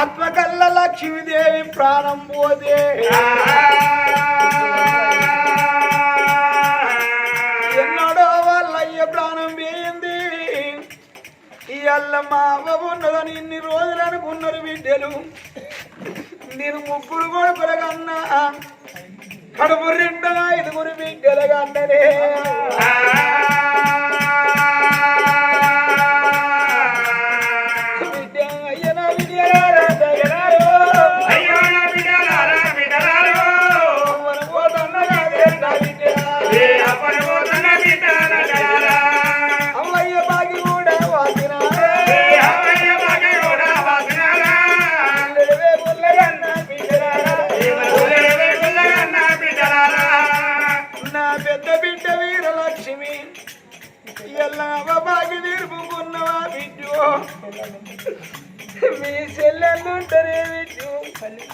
ఆత్మకల్ల లక్ష్మీదేవి ప్రాణం పోతే. ఎన్నడో వాళ్ళయ్య ప్రాణం వేయింది ఇవాళ మా అవ్వ ఉన్నదని ఇన్ని రోజులు అనుకున్నారు బిడ్డలు. నేను ముగ్గురు కూడా కన్నా కడుపు రెండు ఐదుగురు బిడ్డల కన్ననే బిడ్డు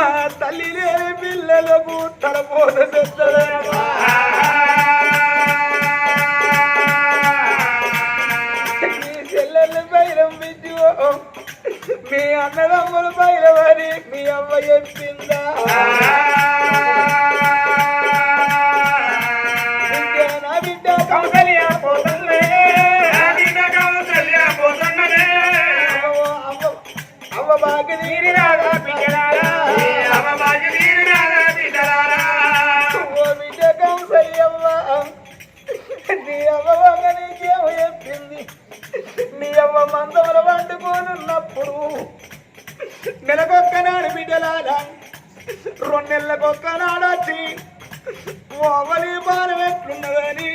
ఆ తల్లి లేని పిల్లలకు తలపోత తెస్తారా మీ చెల్లెళ్ళు బైరం బిడ్డు మీ అన్నదమ్ములు బైరవని మీ అవ్వ చెప్పిందా? మందముల వండుకోనున్నప్పుడు నెలకొక్కనాడు బిడ్డలారా రెండు నెలలకొక్కనాడు వచ్చి ఓవలి పానం ఎట్లున్నదని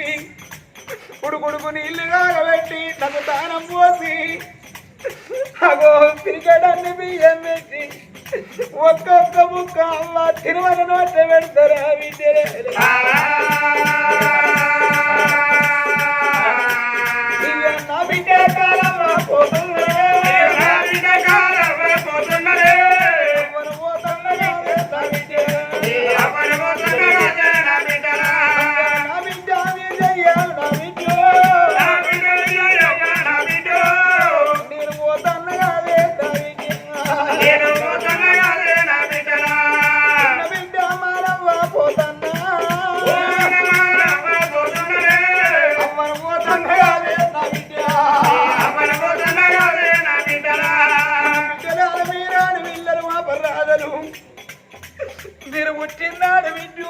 ఉడుకుడుకు నీళ్ళు కాగబెట్టి నాకు దానం పోసి అగో క్రికెట్ బియ్యం పెట్టి ఒక్కొక్క ముక్క అమ్మ తిరుమల నోట పెడతారా బిడ్డ మీరు పుట్టినాడు విడ్డు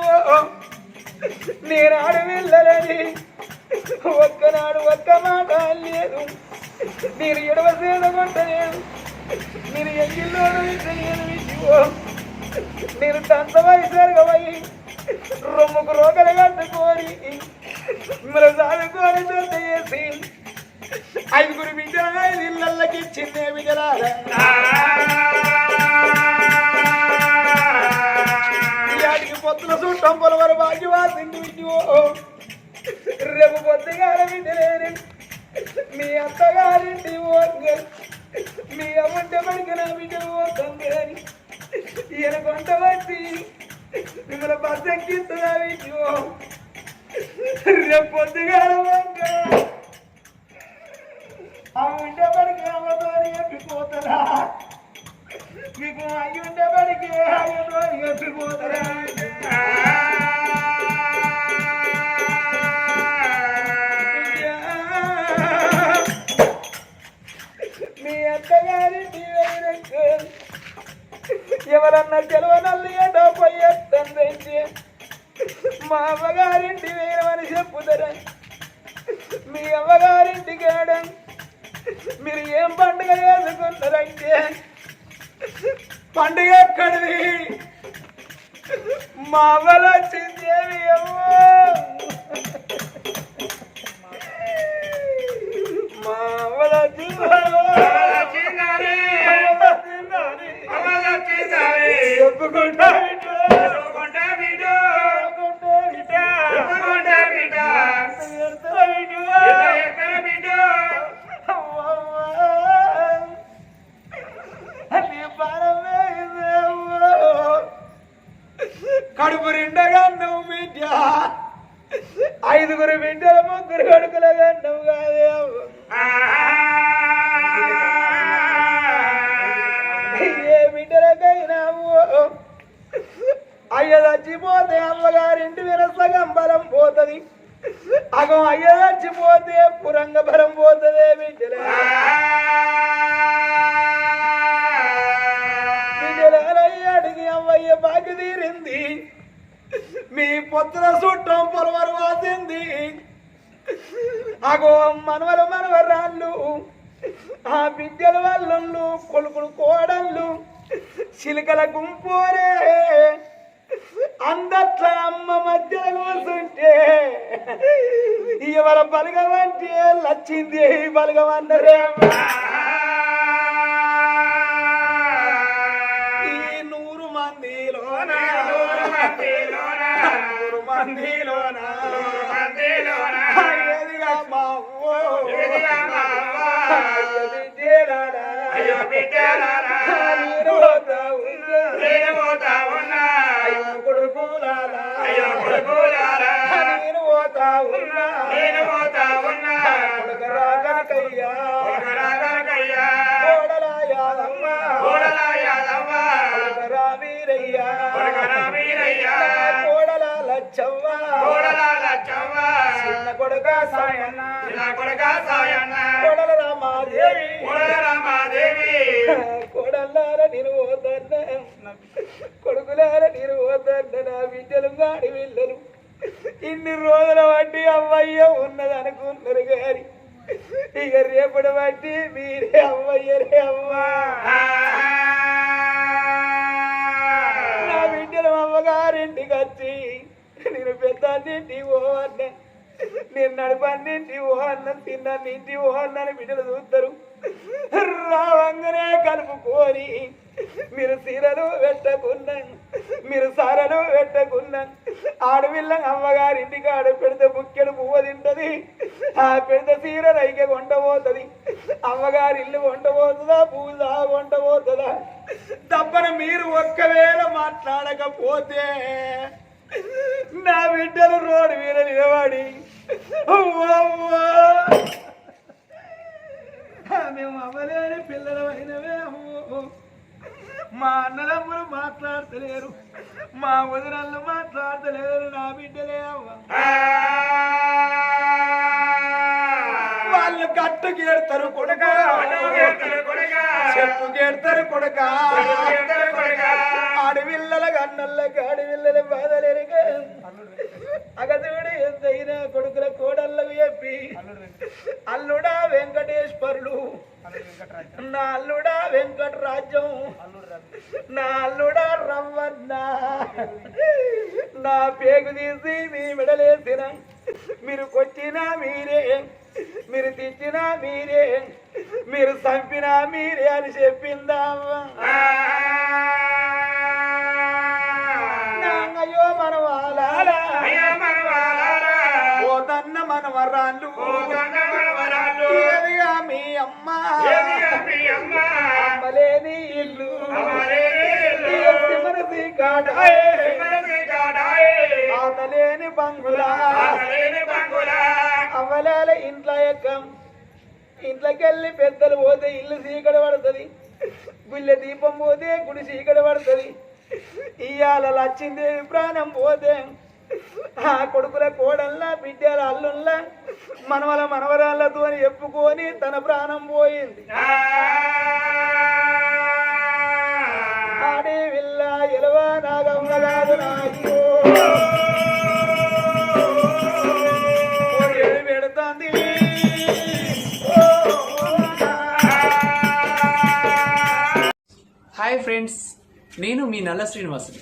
నేను ఆడవిల్లలని ఒక్కనాడు ఒక్క మాట లేదు మీరు ఎడవ సేదగొట్టలేదు మీరు ఎంగిల్లో నేను విడ్డు నేను తంత వయసరగవై రొమ్ముకు రోగలు కట్టుకొని మీరు సాదుకొని దొడ్డ చేసి ఐదుగురు బిడ్డలు ఐదు ఇళ్ళకి ఇచ్చిందే బిడ్డలారా పొత్తుల వారు పొలవరు విద్యో రేపు పొద్దుగాల వింటలేని మీ అత్తగారింటి ఓంగ మీ అమ్మంటే పడికిన బిడ్డ ఓకం ఈయన కొంత వచ్చి మిమ్మల్ని బస్ ఎక్కిస్తున్నా విద్యో రేపు పొద్దుగాల వంక ఆ ఉండే పడికి అమ్మతో ఎక్కిపోతారా మీకు అయ్యుండే పడికి అయ్యతో ఎక్కిపోతారా ఎవరన్నా గెలవనల్లి ఏటో పోయేస్తుంది మా అమ్మగారింటి వేయమని చెప్పుతారా. మీ అమ్మగారింటి ఏడం మీరు ఏం పండుగ చేసుకుంటారంటే పండుగ ఎక్కడిది? మా అవ్వలు వచ్చింది ఏమి అవ్వో? వేడుకలే గంటం కాదే. ఏ బిడ్డలకైనాము అయ్య చచ్చిపోతే అమ్మగారింటి వినసగం బలం పోతుంది. అగం అయ్య చచ్చిపోతే పురంగ బలం పోతుంది బిడ్డలే. బిడ్డల వాళ్ళు కొలుకులు కోడళ్ళు చిలుకల గుంపోరే అందట్ల అమ్మ మధ్యలో కూర్చుంటే ఇవాళ బలగమంటే లచ్చింది బలగమన్నరే ఈ నూరు మందిలోన నూరు మందిలోన ఎదిగా మావో అయ్యో బిడ్డలారా మీరు పోతా ఉన్నా. అయ్యో కొడుకులారా వీరయ్యా చిన్న కొడుక సాయన్న. కోడల రామాదేవి. కొడలార నేను పోతన్న కొడుకులార నేను పోతన్న నా బిడ్డలు గాడి వెళ్ళను. ఇన్ని రోజుల బట్టి అమ్మయ్య ఉన్నది అనుకున్నారు గాని ఇక రేపటి బట్టి మీరే అమ్మయ్యరే అమ్మా నా బిడ్డలు అమ్మగారింటికి వచ్చి నేను పెద్దాన్నింటి ఓ అన్న. నేను నడపన్నింటి ఓ తిన్నాను ఇంటి ఓ అన్న బిడ్డలు చూస్తారు. రావంగానే కలుపుకొని మీరు సీరలు పెట్టకున్నా మీరు సారలు పెట్టకున్నా ఆడపిల్ల అమ్మగారింటికి ఆడ పెడితే బుక్కెడు పువ్వు తింటది ఆ పెడితే సీర రైకే వంట పోతుంది. అమ్మగారి ఇల్లు వంట పోతుందా పూజ వంట పోతుందా? తప్పన మీరు ఒక్కవేళ మాట్లాడకపోతే నా బిడ్డలు రోడ్డు మీద నిలబడి మేము అవ్వలేని పిల్లలమైనవే మా అన్నదమ్ములు మాట్లాడతలేరు. మా వదినళ్ళు మాట్లాడతలేరు నా బిడ్డలే అవ్వ. వాళ్ళు గట్టు గేడతారు కొడుక. చెప్పు గేడతారు కొడుక. అడవిల్లల గన్నళ్ళకి అడవిల్లల బాధలేరుగా అగదుడు చెప్పి అల్లుడా వెంకటేశ్వరులు. నా అల్లుడా వెంకటరాజ్యం నా అల్లుడా రవ్వన్న. నా పేగు తీసి మీ మెడలేసిన. మీరు కొట్టినా మీరే. మీరు తిట్టినా మీరే. మీరు చంపినా మీరే అని చెప్పిందా. అయ్యో మనవాలా పోతన్న మనవరాళ్ళు. ఏదిగా మీ అమ్మ. అమ్మలేని ఇల్లు. కాడాయే. ఆతలేని బంగులా. అవ్వలాల ఇంట్లో ఎక్కం ఇంట్లోకి వెళ్ళి పెద్దలు పోతే ఇల్లు చీకటి పడుతుంది. గుళ్ళె దీపం పోతే గుడి చీకటి పడుతుంది. ఇయ్యాల లచ్చిందేవి ప్రాణం పోతే ఆ కొడుకుల కోడల్లా బిడ్డల అల్లుల్లా మనవల మనవరాళ్ళతో చెప్పుకొని తన ప్రాణం పోయింది. ఆడే విల్ల ఎలవా నాగమ్మ కాదు నాయో పెడుతుంది. హాయ్ ఫ్రెండ్స్ నేను మీ నల్ల శ్రీనివాసుని.